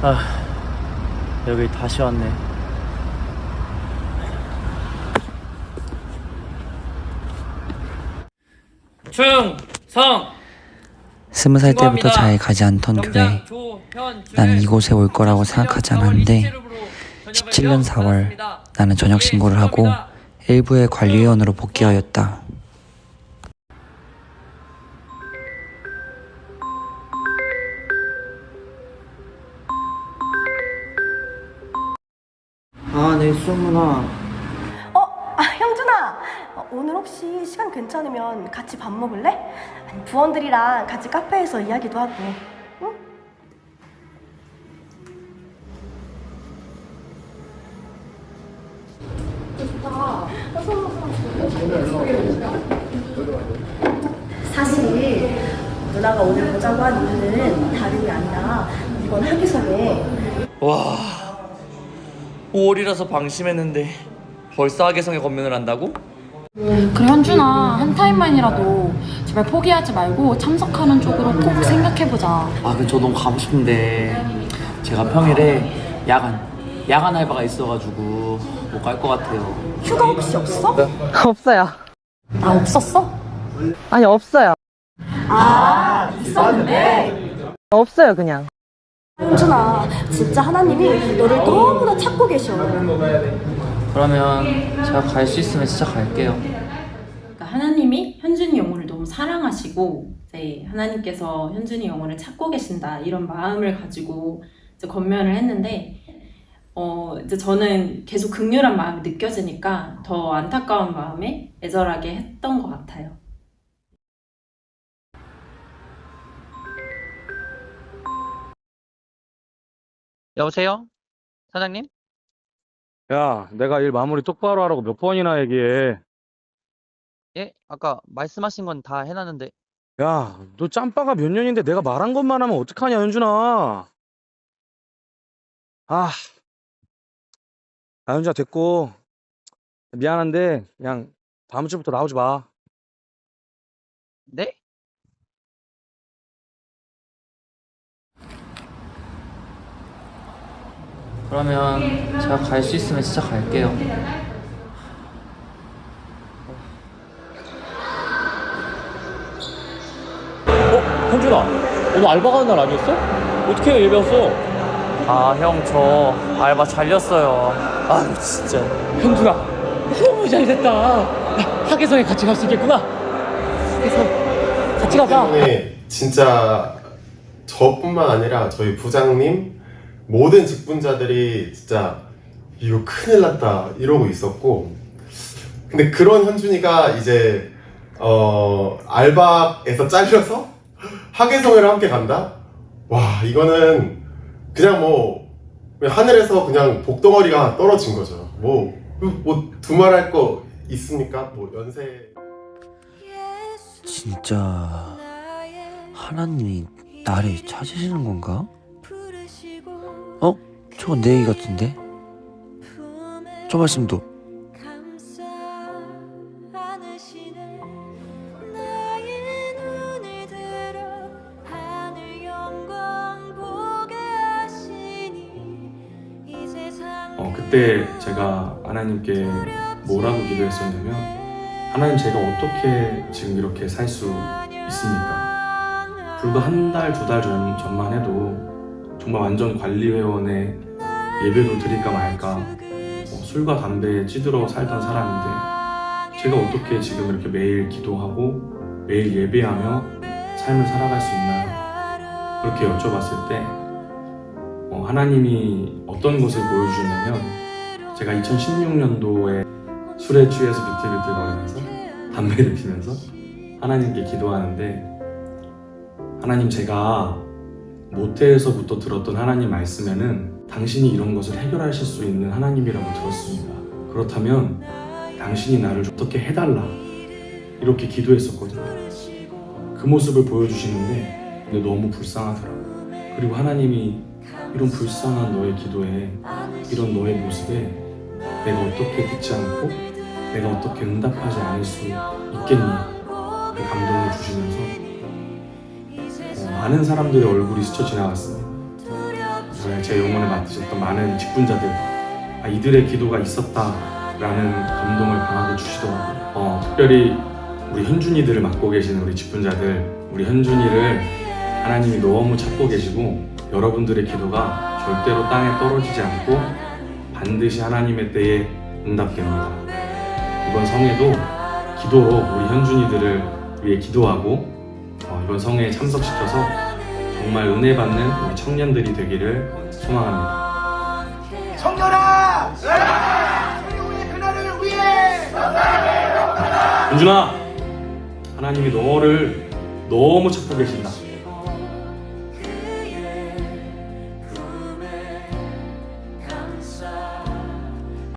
아 여기 다시 왔네 충성 스무 살 때부터. 잘 가지 않던 교회. 나는 이곳에 올 거라고 생각하지 않았는데 17년 4월 나는 전역 신고를 하고 일부의 관리위원으로 복귀하였다. 수문아 어, 아, 형준아. 어, 오늘 혹시 시간 괜찮으면 같이 밥 먹을래? 아니, 부원들이랑 같이 카페에서 이야기도 하고. 응? 사실 누나가 오늘 보자고 한 이유는 다른 게 아니라 이번 학위성에 와 5월이라서 방심했는데 벌써 하계성에 검문을 한다고? 그래 현준아 한 타임만이라도 제발 포기하지 말고 참석하는 쪽으로 꼭 생각해보자 아 근데 저 너무 가고 싶은데 제가 평일에 야간 야간 알바가 있어가지고 못 갈 것 같아요 휴가 혹시 없어? 없어요. 아 없었어? 아니 없어요. 아, 있었는데. 없어요 그냥. 현준아, 진짜 하나님이 너를 너무나 찾고 계셔. 그러면 제가 갈 수 있으면 진짜 갈게요 그러니까 하나님이 현준이 영혼을 너무 사랑하시고 이제 하나님께서 현준이 영혼을 찾고 계신다 이런 마음을 가지고 이제 건면을 했는데 어 이제 저는 계속 극렬한 마음이 느껴지니까 더 안타까운 마음에 애절하게 했던 것 같아요. 여보세요? 사장님? 야, 내가 일 마무리 똑바로 하라고 몇 번이나 얘기해. 예? 아까 말씀하신 건 다 해놨는데 야, 너 짬바가 몇 년인데 내가 말한 것만 하면 어떡하냐, 현준아. 아, 아, 현준아, 됐고. 미안한데, 그냥 다음 주부터 나오지 마. 네? 그러면 제가 갈 수 있으면 진짜 갈게요. 어? 현준아. 오늘 알바 가는 날 아니었어? 어떻게 예배 왔어? 아 형 저 알바 잘렸어요. 아유 진짜. 현준아. 너무 잘 됐다. 학예성에 같이 갈 수 있겠구나. 그래서 같이 가자. 때문에 진짜 저뿐만 아니라 저희 부장님 모든 직분자들이 진짜 이거 큰일 났다 이러고 있었고 근데 그런 현준이가 이제 어 알바에서 잘려서 학예성회를 함께 간다? 와 이거는 그냥 뭐 그냥 하늘에서 그냥 복덩어리가 떨어진 거죠 뭐 뭐 두말할 거 있습니까? 뭐 연세 진짜 하나님이 나를 찾으시는 건가? 어? 저건 내 얘기 같은데? 저 말씀도 어, 그때 제가 하나님께 뭐라고 기도했었냐면 하나님 제가 어떻게 지금 이렇게 살 수 있습니까? 불과 한 달, 두 달 전만 해도 정말 완전 관리회원에 예배도 드릴까 말까 어, 술과 담배에 찌들어 살던 사람인데 제가 어떻게 지금 이렇게 매일 기도하고 매일 예배하며 삶을 살아갈 수 있나요? 그렇게 여쭤봤을 때 어, 하나님이 어떤 것을 보여주셨냐면 제가 2016년도에 술에 취해서 비틀비틀거리면서 담배를 피면서 하나님께 기도하는데 하나님 제가 모태에서부터 들었던 하나님 말씀에는 당신이 이런 것을 해결하실 수 있는 하나님이라고 들었습니다. 그렇다면 당신이 나를 어떻게 해달라 이렇게 기도했었거든요. 그 모습을 보여주시는데 근데 너무 불쌍하더라고요. 그리고 하나님이 이런 불쌍한 너의 기도에 이런 너의 모습에 내가 어떻게 듣지 않고 내가 어떻게 응답하지 않을 수 있겠니 그 감동을 주시면서 어, 많은 사람들의 얼굴이 스쳐 지나갔습니다 제 영혼을 맡으셨던 많은 직분자들 아, 이들의 기도가 있었다라는 감동을 강하게 주시더라고요. 어, 특별히 우리 현준이들을 맡고 계시는 우리 직분자들, 우리 현준이를 하나님이 너무 찾고 계시고 여러분들의 기도가 절대로 땅에 떨어지지 않고 반드시 하나님의 때에 응답됩니다. 이번 성회도 기도로 우리 현준이들을 위해 기도하고 어, 이번 성회에 참석시켜서 정말 은혜 받는 우리 청년들이 되기를 소망합니다. 청년아! 최후의 그날을 위해! 현준아, 하나님이 너를 너무 찾고 계신다.